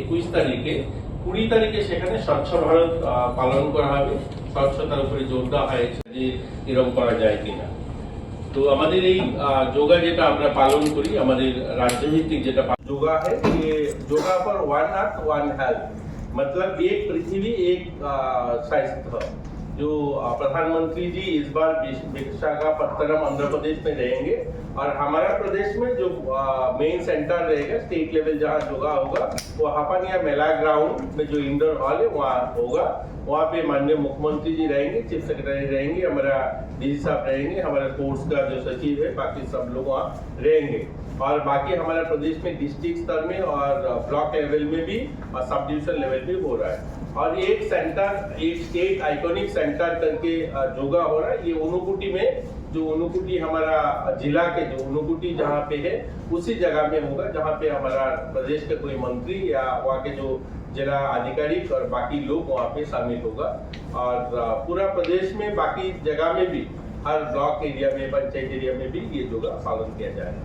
একুশ তারিখে কুড়ি তারিখে সেখানে স্বচ্ছ ভারত আহ, পালন করা হবে স্বচ্ছতার উপরে জোর দেওয়া হয়েছে যে এরকম করা যায় কিনা তো আমাদের এই আহ, যোগা যেটা আমরা পালন করি আমাদের রাজ্যভিত্তিক যেটা পা- যোগা है ये yoga for one earth one health मतलब एक पृथ्वी एक अह, स्वास्थ्य जो प्रधानमंत्री जी इस बार विश- विशाखापत्तनम आंध्र प्रदेश में रहेंगे और हमारा प्रदेश में जो मेन सेंटर रहेगा स्टेट लेवल जहाँ योगा होगा वो हापानिया मेला ग्राउंड में जो इंडोर हॉल है, वहाँ होगा। वहाँ पे माननीय मुख्यमंत्री जी रहेंगे चीफ सेक्रेटरी रहेंगे, हमारा डीजी साहब रहेंगे, हमारा कोर्स का जो सचिव है, बाकी सब लोग वहाँ रहेंगे। और बाकी हमारा प्रदेश में डिस्ट्रिक्ट स्तर में और ब्लॉक लेवल में भी और सब डिविजन लेवल भी हो रहा है। और एक सेंटर एक स्टेट आइकॉनिक सेंटर करके अ, योगा हो रहा है ये ऊनुकुटी में जो ऊनुकुटी हमारा जिला के जो ऊनुकुटी जहाँ पे है उसी जगह में होगा जहाँ पे हमारा प्रदेश के कोई मंत्री या वहाँ के जो जिला आधिकारिक और बाकी लोग वहाँ पे शामिल होगा और अ, पूरा प्रदेश में बाकी जगह में भी हर ब्लॉक एरिया में पंचायत एरिया में भी ये योगा पालन किया जाएगा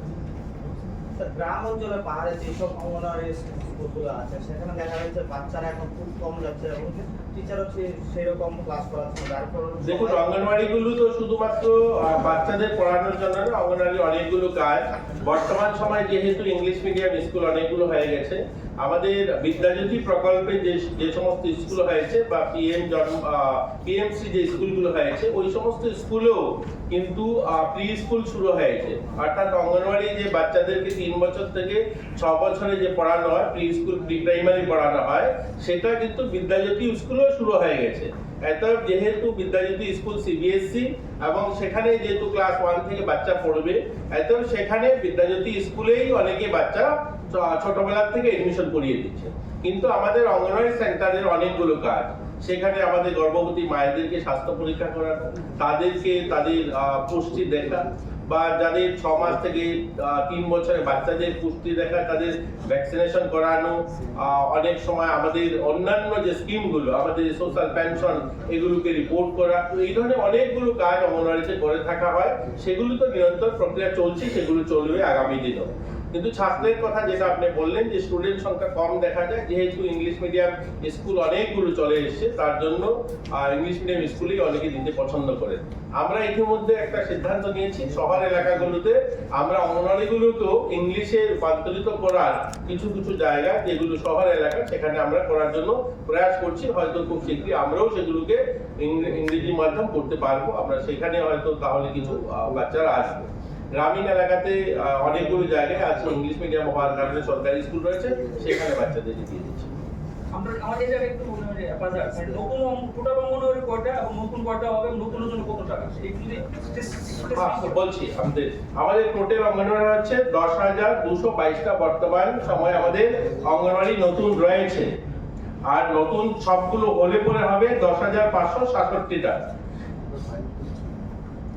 স্যার, গ্রাম অঞ্চলে পাহাড়ে যেসব অঙ্গনওয়াড়ি স্কুলগুলো আছে সেখানে দেখা যাচ্ছে বাচ্চারা এখন খুব কম যাচ্ছে এবং টিচার হচ্ছে সেরকম ক্লাস করাচ্ছে। যার ফলে দেখুন সবাই- গুলো তো শুধুমাত্র বাচ্চাদের পড়ানোর জন্য না অঙ্গনওয়াড়ি অনেকগুলো কাজ বর্তমান সময় যেহেতু ইংলিশ মিডিয়াম স্কুল অনেকগুলো হয়ে গেছে আমাদের বিদ্যাজ্যোতি প্রকল্পে যে যে সমস্ত স্কুল হয়েছে বা পিএম পিএমসি যে স্কুলগুলো হয়েছে, ওই সমস্ত স্কুলেও কিন্তু প্রি স্কুল শুরু হয়েছে। অর্থাৎ অঙ্গনওয়াড়ি যে বাচ্চাদেরকে তিন বছর থেকে ছ বছরে যে পড়ানো হয় প্রি স্কুল প্রি প্রাইমারি পড়ানো হয়, সেটা কিন্তু বিদ্যাজ্যোতি স্কুলেও শুরু হয়ে গেছে। এত যেহেতু বিদ্যাজ্যোতি স্কুল সিবিএসসি এবং সেখানে যেহেতু ক্লাস ওয়ান থেকে বাচ্চা পড়বে সেখানে বিদ্যাজ্যোতি স্কুলেই অনেকে বাচ্চা ছোটবেলার থেকে এডমিশন করিয়ে দিচ্ছে। কিন্তু আমাদের অঙ্গনওয়াড়ি সেন্টারের অনেকগুলো কাজ। সেখানে আমাদের গর্ভবতী মায়েদেরকে স্বাস্থ্য পরীক্ষা করানো তাদেরকে তাদের পুষ্টি দেখা বা যাদের ছ মাস থেকে তিন বছরের বাচ্চাদের পুষ্টি দেখা, তাদের ভ্যাকসিনেশন করানো অনেক সময় আমাদের অন্যান্য যে স্কিমগুলো, আমাদের সোশ্যাল পেনশন এগুলোকে রিপোর্ট করা, এই ধরনের অনেকগুলো কাজ অঙ্গনওয়াড়িতে করে থাকা হয়। সেগুলো তো নিরন্তর প্রক্রিয়া চলছে, সেগুলো চলবে আগামী দিনেও। কিন্তু ছাত্রের কথা যেটা আপনি বললেন যে স্টুডেন্ট সংখ্যা কম দেখা যায়, যেহেতু ইংলিশ মিডিয়াম স্কুল অনেকগুলো চলে এসেছে, তার জন্য ইংলিশ মিডিয়াম স্কুলেই অনেকে দিতে পছন্দ করেন। আমরা ইতিমধ্যে একটা সিদ্ধান্ত নিয়েছি, শহর এলাকাগুলোতে আমরা অঙ্গনওয়াড়িগুলোকেও ইংলিশে রূপান্তরিত করার কিছু কিছু জায়গা, যেগুলো শহর এলাকা, সেখানে আমরা করার জন্য প্রয়াস করছি। হয়তো খুব শীঘ্রই আমরাও সেগুলোকে ইংরেজি মাধ্যম করতে পারব। আমরা সেখানে হয়তো তাহলে কিছু বাচ্চারা আসবে। গ্রামীণ এলাকাতে অনেকগুলো জায়গায় আছে ইংলিশ মিডিয়াম হওয়ার কারণে সরকারি স্কুল রয়েছে সেখানে বাচ্চাদেরকে দিয়ে দিচ্ছি। আমরা আমাদের এই একটু মনে হয় মানে নতুন টোটাল অঙ্গনওয়াড়ি কয়টা এবং নতুন কয়টা হবে নতুনের জন্য কত টাকা? হ্যাঁ, বলছি আমাদের আমাদের টোটাল অঙ্গনওয়াড়ি হচ্ছে দশ হাজার দুশো বাইশটা বর্তমান সময় আমাদের অঙ্গনওয়াড়ি নতুন রয়েছে। আর নতুন সবগুলো হলে পরে হবে দশ হাজার পাঁচশো সাতষট্টিটা।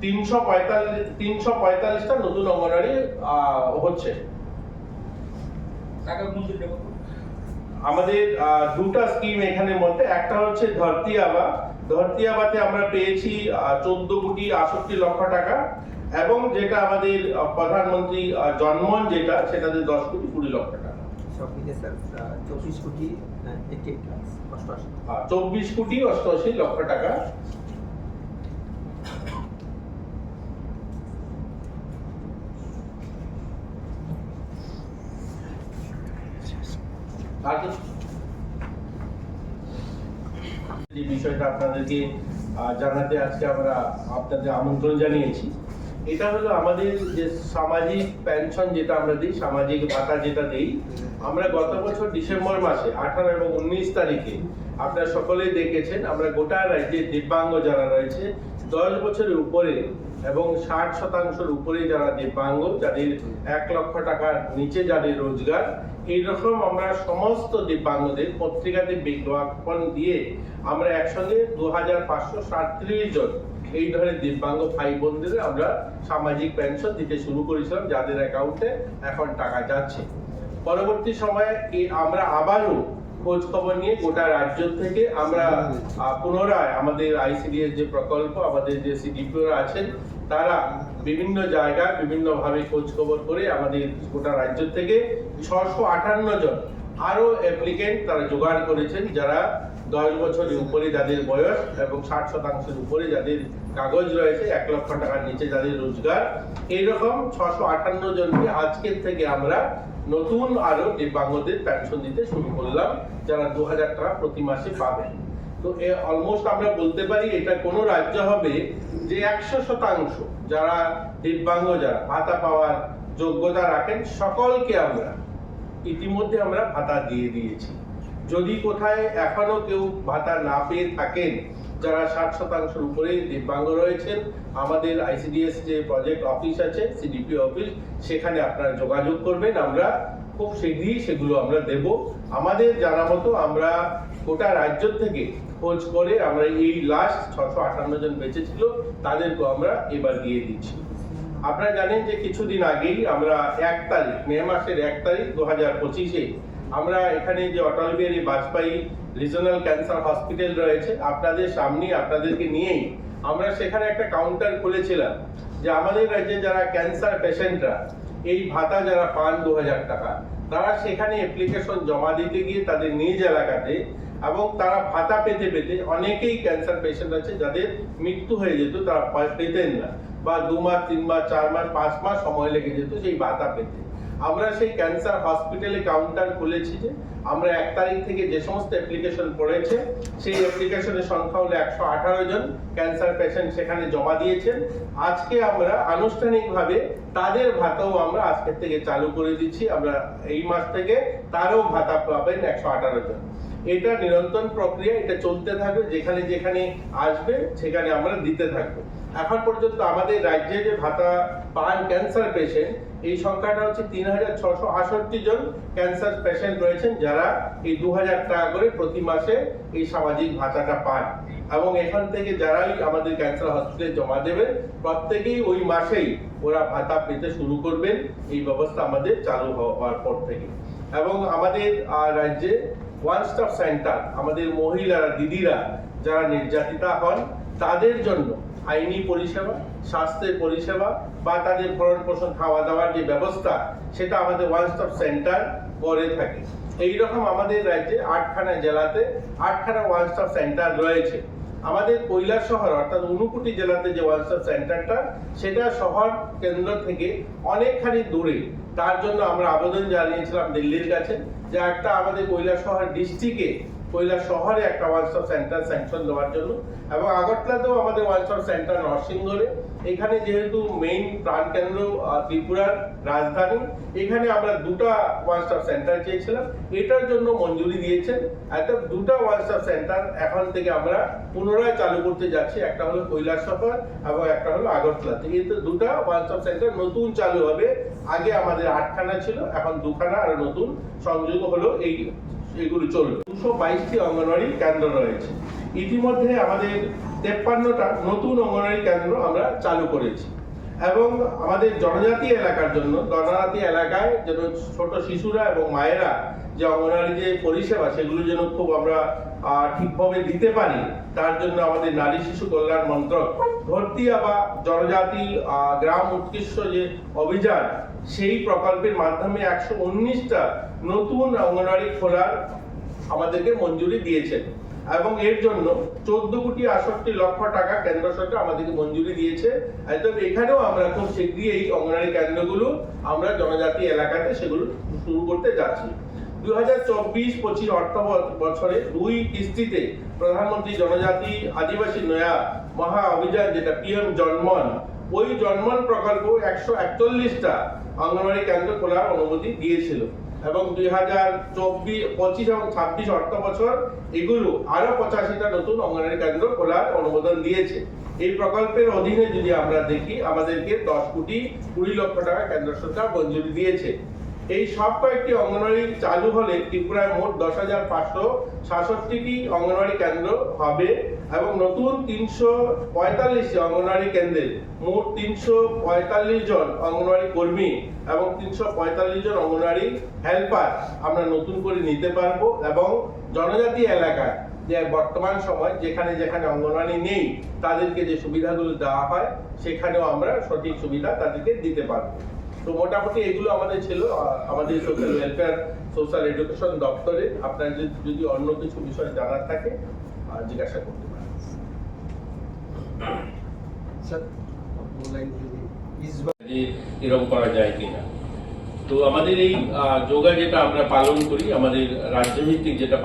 তিনশো পঁয়তাল্লিশ তিনশো পঁয়তাল্লিশটা নতুন অঙ্গনওয়াড়ি আহ, হচ্ছে। আমাদের দুটা স্কিম এখানে মধ্যে। একটা হচ্ছে ধরতি আবা ধরতি আবাতে আমরা পেয়েছি চোদ্দ কোটি আষট্টি লক্ষ টাকা। এবং যেটা আমাদের প্রধানমন্ত্রী আহ, জন্মন যেটা সেটাতে দশ কোটি কুড়ি লক্ষ টাকা। চব্বিশ কোটি অষ্টআশি লক্ষ টাকা। বিষয়টা আপনাদেরকে জানাতে আজকে আমরা আপনাদের আমন্ত্রণ জানিয়েছি। এটা হলো আমাদের যে সামাজিক পেনশন যেটা আমরা দিই, সামাজিক ভাতা যেটা দিই, আমরা গত বছর ডিসেম্বর মাসে, আঠারো এবং উনিশ তারিখে আপনারা সকলেই দেখেছেন, আমরা গোটা রাজ্যে দিব্যাঙ্গ যারা রয়েছে, দশ বছরের উপরে এবং ষাট শতাংশের উপরে যারা দিব্যাঙ্গ, যাদের এক লক্ষ টাকার নিচে যাদের রোজগার এইরকম আমরা সমস্ত দিব্যাঙ্গদের পত্রিকাতে বিজ্ঞাপন দিয়ে আমরা একসঙ্গে দু হাজার পাঁচশো সাতত্রিশ জন, এই ধরনের দিব্যাঙ্গ ভাই বোনদের আমরা সামাজিক পেনশন দিতে শুরু করেছিলাম, যাদের অ্যাকাউন্টে এখন টাকা যাচ্ছে। পরবর্তী সময়ে আমরা আবারও খোঁজ খবর নিয়ে গোটা রাজ্য থেকে আমরা পুনরায় আমাদের আইসিডিএস যে প্রকল্প, আমাদের যে সিডিপিওরা আছেন, তারা বিভিন্ন জায়গায় বিভিন্নভাবে খোঁজ খবর করে আমাদের গোটা রাজ্য থেকে ছশো আটান্ন জন। আরও অ্যাপ্লিকেন্ট তারা জোগাড় করেছেন যারা দশ বছরের উপরে যাদের বয়স এবং ষাট শতাংশের উপরে যাদের কাগজ রয়েছে, এক লক্ষ টাকার নিচে যাদের রোজগার। এইরকম ছশো আটান্ন জনকে আজকের থেকে আমরা নতুন আরও দিব্যাঙ্গদের পেনশন দিতে শুরু করলাম, যারা দু হাজার টাকা প্রতি মাসে পাবেন। তো এ অলমোস্ট আমরা বলতে পারি এটা কোনো রাজ্য হবে যে একশো শতাংশ যারা দিব্যাঙ্গ যারা ভাতা পাওয়ার যোগ্যতা রাখেন, সকলকে আমরা ইতিমধ্যে আমরা ভাতা দিয়ে দিয়েছি। যদি কোথায় এখনও কেউ ভাতা না পেয়ে থাকেন, যারা ষাট শতাংশের উপরে দিব্যাঙ্গ রয়েছেন, আমাদের আইসিডিএস যে প্রজেক্ট অফিস আছে, সিডিপি অফিস, সেখানে আপনারা যোগাযোগ করবেন, আমরা খুব শীঘ্রই সেগুলো আমরা দেব। আমাদের জানা মতো আমরা গোটা রাজ্য থেকে খোঁজ করে আমরা এই লাস্ট ছশো আটান্ন জন বেঁচে ছিল তাদেরকে আমরা এবার দিয়ে দিচ্ছি। আপনারা জানেন যে কিছুদিন আগেই আমরা এক তারিখ, মে মাসের এক তারিখ দু হাজার পঁচিশে আমরা এখানে যে Atal Bihari Vajpayee regional cancer hospital রয়েছে, আপনাদের সামনে আপনাদেরকে নিয়েই আমরা সেখানে একটা কাউন্টার খুলেছিলাম যে আমাদের রাজ্যে যারা ক্যান্সার পেশেন্টরা, এই ভাতা যারা পান দু হাজার টাকা, তারা সেখানে অ্যাপ্লিকেশন জমা দিতে গিয়ে তাদের নিজ এলাকাতে এবং তারা ভাতা পেতে পেতে অনেকেই ক্যান্সার পেশেন্ট আছে যাদের মৃত্যু হয়ে যেত, তারা পেতেন না। বা দু মাস, তিন মাস, চার মাস, পাঁচ মাস সময় লেগে যেত সেই ভাতা পেতে। আমরা সেই ক্যান্সার হসপিটালে কাউন্টার খুলেছি যে, আমরা এক তারিখ থেকে যে সমস্ত অ্যাপ্লিকেশন পড়েছে, সেই অ্যাপ্লিকেশনের সংখ্যা হলো একশো আঠারো জন ক্যান্সার পেশেন্ট সেখানে জমা দিয়েছেন। আজকে আমরা আনুষ্ঠানিকভাবে তাদের ভাতাও আমরা আজকের থেকে চালু করে দিচ্ছি। আমরা এই মাস থেকে তারও ভাতা পাবেন একশো আঠারো জন। এটা নিরন্তর প্রক্রিয়া, এটা চলতে থাকবে, যেখানে যেখানে আসবে, সেখানে আমরা দিতে থাকব। এখন পর্যন্ত আমাদের রাজ্যে যে ভাতা পান ক্যান্সার পেশেন্ট এই সংখ্যাটা হচ্ছে তিন হাজার ছশো আষট্টি জন ক্যান্সার পেশেন্ট রয়েছেন যারা এই দু হাজার টাকা করে প্রতি মাসে এই সামাজিক ভাতাটা পান। এবং এখান থেকে যারাই আমাদের ক্যান্সার হসপিটালে জমা দেবেন প্রত্যেকেই ওই মাসেই ওরা ভাতা পেতে শুরু করবেন। এই ব্যবস্থা আমাদের চালু হওয়ার পর থেকে। এবং আমাদের রাজ্যে ওয়ান স্টপ সেন্টার আমাদের মহিলারা, দিদিরা যারা নির্যাতিতা হন, তাদের জন্য আইনি পরিষেবা, স্বাস্থ্যের পরিষেবা বা তাদের ভরণ পোষণ খাওয়া দাওয়ার যে ব্যবস্থা, সেটা আমাদের ওয়ান স্টপ সেন্টার করে থাকে। এই রকম আমাদের রাজ্যে আটখানা জেলাতে আটখানা ওয়ান স্টপ সেন্টার রয়েছে। আমাদের কৈলাস শহর, অর্থাৎ ঊনকোটি জেলাতে যে ওয়ান স্টপ সেন্টারটা সেটা শহর কেন্দ্র থেকে অনেকখানি দূরে। তার জন্য আমরা আবেদন জানিয়েছিলাম দিল্লির কাছে যে একটা আমাদের শহর ডিস্ট্রিক্টে শহরে একটা ওয়ান স্টপ সেন্টার স্যাংশন দেওয়ার জন্য। এবং আগরতলাতেও আমাদের ওয়ান স্টপ সেন্টার নরসিংগড়ে এখানে যেহেতু মেইন প্রাণকেন্দ্র ত্রিপুরার রাজধানী, এখানে আমরা দুটা ওয়ান স্টপ সেন্টার চেয়েছিলাম। এটার জন্য মঞ্জুরি দিয়েছেন। একটা দুটা ওয়ান স্টপ সেন্টার এখন থেকে আমরা পুনরায় চালু করতে যাচ্ছি। একটা হলো কৈলাস শহর এবং একটা হলো আগরতলাতে এই তো দুটা ওয়ান স্টপ সেন্টার নতুন চালু হবে। আগে আমাদের আটখানা ছিল, এখন দুখানা আর নতুন সংযোগ হলো এই, এগুলো চলবে। দুশো বাইশটি অঙ্গনওয়াড়ি কেন্দ্র রয়েছে। ইতিমধ্যে আমাদের তেপ্পান্নটা নতুন অঙ্গনওয়াড়ি কেন্দ্র আমরা চালু করেছি। এবং আমাদের জনজাতি এলাকার জন্য, জনজাতি এলাকায় যেন ছোট শিশুরা এবং মায়েরা যে অঙ্গনওয়াড়ি যে পরিষেবা, সেগুলো যেন খুব আমরা ঠিকভাবে দিতে পারি, তার জন্য আমাদের নারী শিশু কল্যাণ মন্ত্রক ভর্তিয়া বা জনজাতি গ্রাম উৎকৃষ্ট যে অভিযান, সেই প্রকল্পের মাধ্যমে একশো উনিশটা নতুন অঙ্গনওয়াড়ি খোলার আমাদেরকে মঞ্জুরি দিয়েছেন। এবং এর জন্য চোদ্দ কোটি আষট্টি লক্ষ টাকা কেন্দ্র সরকার আমাদেরকে মঞ্জুরি দিয়েছে। তবে এখানেও আমরা খুব শীঘ্রই এই অঙ্গনারী কেন্দ্রগুলো আমরা জনজাতি এলাকাতে সেগুলো শুরু করতে যাচ্ছি। দুই হাজার চব্বিশ পঁচিশ অর্থ বছরে দুই কিস্তিতে প্রধানমন্ত্রী জনজাতি আদিবাসী নয়া মহা অভিযান যেটা পিএম জন্মন, ওই জন্মন প্রকল্প একশো একচল্লিশটা অঙ্গনওয়াড়ি কেন্দ্র খোলার অনুমতি দিয়েছিল। এবং দুই হাজার চব্বিশ পঁচিশ এবং ছাব্বিশ অর্থ বছর, এগুলো আরও পঁচাশিটা নতুন অঙ্গনারী কেন্দ্র খোলার অনুমোদন দিয়েছে। এই প্রকল্পের অধীনে যদি আমরা দেখি, আমাদেরকে দশ কোটি কুড়ি লক্ষ টাকা কেন্দ্র সরকার মঞ্জুরি দিয়েছে। এই সব কয়েকটি অঙ্গনওয়াড়ি চালু হলে ত্রিপুরায় মোট দশ হাজার পাঁচশো সাতষট্টিটি অঙ্গনওয়াড়ি কেন্দ্র হবে এবং নতুন তিনশো পঁয়তাল্লিশটি অঙ্গনওয়াড়ি কেন্দ্রে মোট তিনশো পঁয়তাল্লিশ জন অঙ্গনওয়াড়ি কর্মী এবং তিনশো পঁয়তাল্লিশ জন অঙ্গনওয়াড়ি হেল্পার আমরা নতুন করে নিতে পারব এবং জনজাতি এলাকায় যে বর্তমান সময় যেখানে যেখানে অঙ্গনওয়াড়ি নেই তাদেরকে যে সুবিধাগুলো দেওয়া হয় সেখানেও আমরা সঠিক সুবিধা তাদেরকে দিতে পারব। তো মোটামুটি এগুলো আমাদের ছিল আমাদের সোশ্যাল ওয়েলফেয়ার সোশ্যাল এডুকেশন দপ্তরে। আপনার যদি যদি অন্য কিছু বিষয় জানার থাকে জিজ্ঞাসা করতে পারেন। এরকম করা যায় কিনা। তো আমাদের এই আহ, যোগা যেটা আমরা পালন করি আমাদের রাজ্যভিত্তিক যেটা